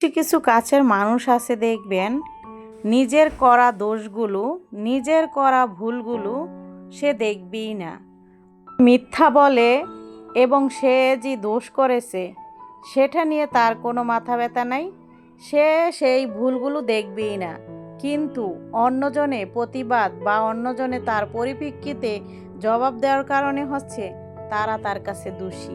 কিছু কিছু কাছের মানুষ আছে দেখবেন, নিজের করা দোষগুলো, নিজের করা ভুলগুলো সে দেখবেই না। মিথ্যা বলে এবং সে যে দোষ করেছে, সেটা নিয়ে তার কোনো মাথা ব্যথা নাই। সে সেই ভুলগুলো দেখবেই না। কিন্তু অন্যজনে প্রতিবাদ বা অন্যজনে তার পরিপ্রেক্ষিতে জবাব দেওয়ার কারণে হচ্ছে তারা তার কাছে দোষী।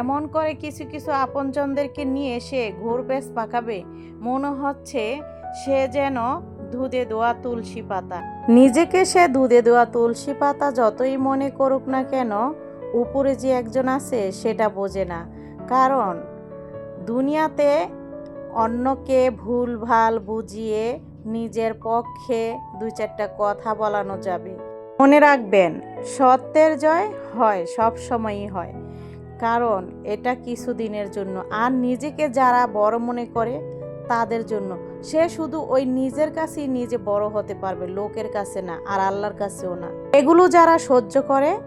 এমন করে কিছু কিছু আপনজনদেরকে নিয়ে সে ঘোর বেশ পাকাবে। মনে হচ্ছে সে যেন দুধে দোয়া তুলসী পাতা। নিজেকে সে দুধে দোয়া তুলসী পাতা যতই মনে করুক না কেন, উপরে যে একজন আছে সেটা বোঝে না। কারণ দুনিয়াতে অন্যকে ভুল ভালো বুঝিয়ে নিজের পক্ষে দুই চারটা কথা বলানো যাবে। মনে রাখবেন, সত্যের জয় হয়, সব সময়ই হয়। কারণ এটা কিছু দিনের জন্য। আর নিজেকে যারা বড় মনে করে, তাদের জন্য। সে শুধু ওই নিজের কাছেই নিজে বড় হতে পারবে, লোকের কাছে না, আর আল্লাহর কাছেও না। এগুলো যারা সহ্য করে,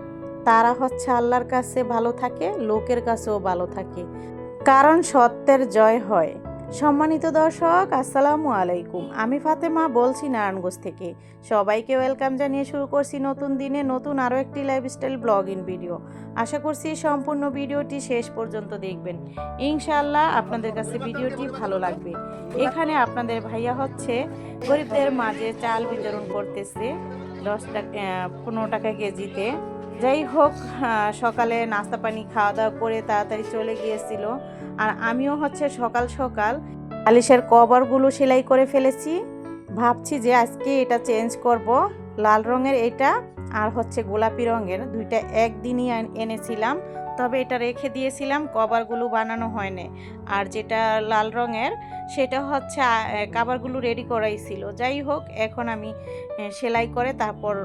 তারা হচ্ছে আল্লাহর কাছে ভালো থাকে, লোকের কাছেও ভালো থাকে। কারণ সত্যের জয় হয়। সম্মানিত দর্শক, আসসালামু আলাইকুম। আমি ফাতেমা, বলছি নারায়ণগঞ্জ থেকে। সবাইকে ওয়েলকাম জানিয়ে শুরু করছি নতুন দিনে নতুন আরও একটি লাইফস্টাইল ব্লগ ইন ভিডিও আশা করছি সম্পূর্ণ ভিডিওটি শেষ পর্যন্ত দেখবেন। ইনশাআল্লাহ আপনাদের কাছে ভিডিওটি ভালো লাগবে। এখানে আপনাদের ভাইয়া হচ্ছে গরিবদের মাঝে চাল বিতরণ করতেছে দশ টাকা পনেরো টাকা কেজিতে। যাই হোক সকালে নাস্তা পানি খাওয়া দাওয়া করে তাড়াতাড়ি চলে গিয়েছিল। আর আমিও হচ্ছে সকাল সকাল বালিশের কভারগুলো সেলাই করে ফেলেছি। ভাবছি যে আজকে এটা চেঞ্জ করব। লাল রঙের এটা আর হচ্ছে গোলাপি রঙের। দুইটা একদিনই এনেছিলাম। তবে এটা রেখে দিয়েছিলাম, কভারগুলো বানানো হয়নি। আর যেটা লাল রঙের, সেটা হচ্ছে কাভারগুলো রেডি করাই ছিল। যাই হোক, এখন আমি সেলাই করে তারপর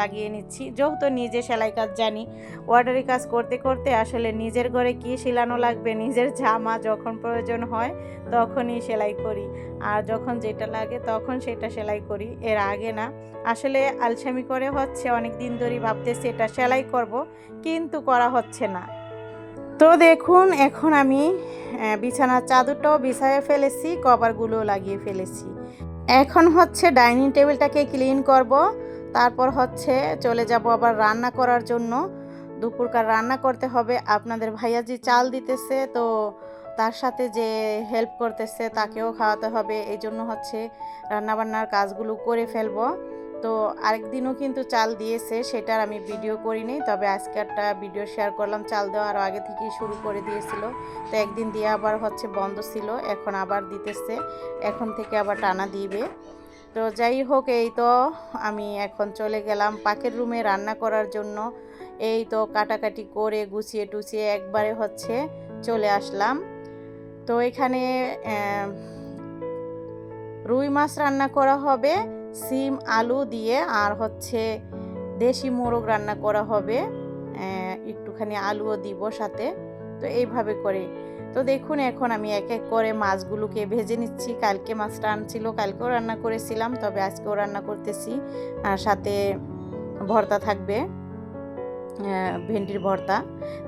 লাগিয়ে নিচ্ছি। যেহেতু নিজে সেলাই কাজ জানি ওয়ার্ডারি কাজ করতে করতে আসলে নিজের ঘরে কি সিলানো লাগবে, নিজের জামা যখন প্রয়োজন হয়, তখনই সেলাই করি। আর যখন যেটা লাগে, তখন সেটা সেলাই করি। এর আগে না, আসলে আলসামি করে হচ্ছে অনেক দিন ধরেই ভাবতেছি, এটা সেলাই করব, কিন্তু করা হচ্ছে না। তো দেখুন, এখন আমি বিছানার চাদরটাও বিছায়ে ফেলেছি কভারগুলো লাগিয়ে ফেলেছি। এখন হচ্ছে ডাইনিং টেবিলটাকে ক্লিন করব, তারপর হচ্ছে চলে যাব আবার রান্না করার জন্য। দুপুরকার রান্না করতে হবে, আপনাদের ভাইয়া যে চাল দিতেছে, তো তার সাথে যে হেল্প করতেছে, তাকেও খাওয়াতে হবে এই জন্য হচ্ছে রান্নাবান্নার কাজগুলো করে ফেলব। তো আরেকদিনও কিন্তু চাল দিয়েছে, সেটার আমি ভিডিও করিনি। তবে আজকে একটা ভিডিও শেয়ার করলাম, চাল দেওয়ার আগে থেকেই শুরু করে দিয়েছিল। তো একদিন দিয়ে আবার হচ্ছে বন্ধ ছিল, এখন আবার দিতেছে, এখন থেকে আবার টানা দিবে। তো যাই হোক, এই তো আমি এখন চলে গেলাম পাকের রুমে রান্না করার জন্য। এই তো কাটাকাটি করে গুছিয়ে টুছিয়ে একবারে হচ্ছে চলে আসলাম। তো এখানে রুই মাছ রান্না করা হবে। সিম, আলু দিয়ে আর হচ্ছে দেশি মোরগ রান্না করা হবে। একটুখানি আলুও দিব সাথে। তো এইভাবে করে। তো দেখুন, এখন আমি এক এক করে মাছগুলোকে ভেজে নিচ্ছি। কালকে মাছটা আনছিল, কালকেও রান্না করেছিলাম, তবে আজকেও রান্না করতেছি। আর সাথে ভর্তা থাকবে। ভেন্ডির ভর্তা।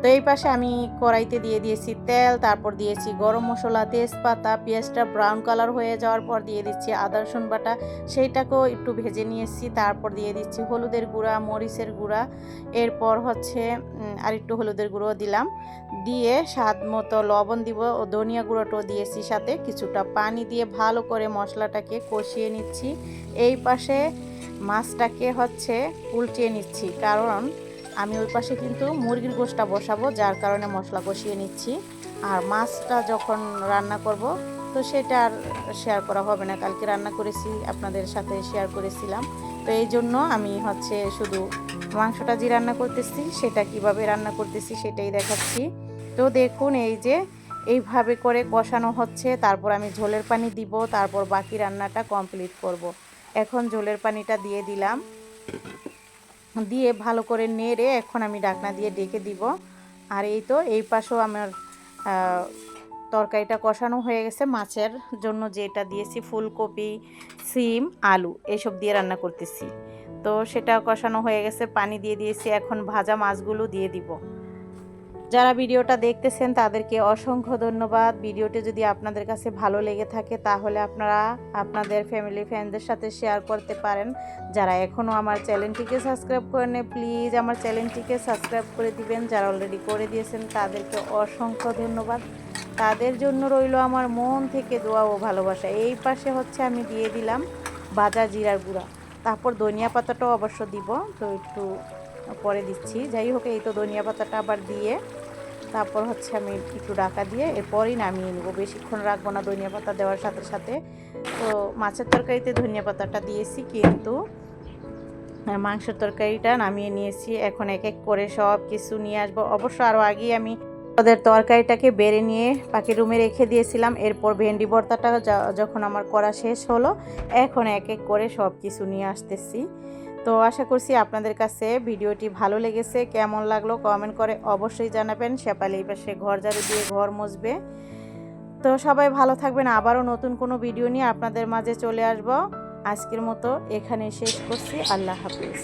তো এই পাশে আমি কড়াইতে দিয়ে দিয়েছি তেল, তারপর দিয়েছি গরম মশলা, তেজপাতা, পেঁয়াজটা ব্রাউন কালার হয়ে যাওয়ার পর দিয়ে দিচ্ছি আদা, রসুন বাটা। সেইটাকেও একটু ভেজে নিয়েছি, তারপর দিয়ে দিচ্ছি হলুদের গুঁড়া, মরিচের গুঁড়া। এরপর হচ্ছে আর একটু হলুদের গুঁড়ো দিলাম। দিয়ে স্বাদ মতো লবণ দিব, ও ধনিয়া গুঁড়োটাও দিয়েছি সাথে। কিছুটা পানি দিয়ে ভালো করে মশলাটাকে কষিয়ে নিচ্ছি। এই পাশে মাছটাকে হচ্ছে উল্টিয়ে নিচ্ছি, কারণ আমি ওই পাশে কিন্তু মুরগির গোশটা বসাবো, যার কারণে মশলা কষিয়ে নিচ্ছি। আর মাছটা যখন রান্না করব, তো সেটা আর শেয়ার করা হবে না। কালকে রান্না করেছি, আপনাদের সাথে শেয়ার করেছিলাম। তো এই জন্য আমি হচ্ছে শুধু মাংসটা যে রান্না করতেছি, সেটা কীভাবে রান্না করতেছি সেটাই দেখাচ্ছি। তো দেখুন, এই যে এইভাবে করে কষানো হচ্ছে। তারপর আমি ঝোলের পানি দিব, তারপর বাকি রান্নাটা কমপ্লিট করব। এখন ঝোলের পানিটা দিয়ে দিলাম। দিয়ে ভালো করে নেড়ে এখন আমি ডাকনা দিয়ে ডেকে দিব। আর এই তো, এই পাশেও আমার তরকারিটা কষানো হয়ে গেছে মাছের জন্য, যেটা দিয়েছি ফুলকপি, সিম, আলু, এসব দিয়ে রান্না করতেছি। তো সেটা কষানো হয়ে গেছে, পানি দিয়ে দিয়েছি, এখন ভাজা মাছগুলো দিয়ে দিব। যারা ভিডিওটা দেখতেছেন, তাদেরকে অসংখ্য ধন্যবাদ। ভিডিওটি যদি আপনাদের কাছে ভালো লেগে থাকে, তাহলে আপনারা আপনাদের ফ্যামিলি ফ্রেন্ডদের সাথে শেয়ার করতে পারেন। যারা এখনও আমার চ্যানেলটিকে সাবস্ক্রাইব করেন প্লিজ আমার চ্যানেলটিকে সাবস্ক্রাইব করে দিবেন। যারা অলরেডি করে দিয়েছেন, তাদেরকে অসংখ্য ধন্যবাদ। তাদের জন্য রইল আমার মন থেকে দোয়া ও ভালোবাসা। এই পাশে হচ্ছে আমি দিয়ে দিলাম বাজা জিরার গুঁড়া। তারপর ধনিয়া পাতাটাও অবশ্য দিব, তো একটু পরে দিচ্ছি। যাই হোক, এই তো ধনিয়া পাতাটা আবার দিয়ে তারপর হচ্ছে আমি একটু ডাকা দিয়ে এরপরই নামিয়ে নেব। বেশিক্ষণ রাখব না ধনিয়া পাতা দেওয়ার সাথে সাথে। তো মাছের তরকারিতে ধনিয়া পাতাটা দিয়েছি, কিন্তু মাংসের তরকারিটা নামিয়ে নিয়েছি। এখন এক এক করে সব কিছু নিয়ে আসব। অবশ্য আরও আগেই আমি ওদের তরকারিটাকে বেড়ে নিয়ে পাখি রুমে রেখে দিয়েছিলাম। এরপর ভেন্ডি ভর্তাটা যখন আমার করা শেষ হলো, এখন এক এক করে সব কিছু নিয়ে আসতেছি। তো আশা করছি আপনাদের কাছে ভিডিওটি ভালো লেগেছে। কেমন লাগল কমেন্ট করে অবশ্যই জানাবেন। শেপালি পাশে ঘর ঝাড়ু দিয়ে ঘর মজবে তো সবাই ভালো থাকবেন। আবারও নতুন কোনো ভিডিও নিয়ে আপনাদের মাঝে চলে আসব। আজকের মতো এখানে শেষ করছি। আল্লাহ হাফিজ।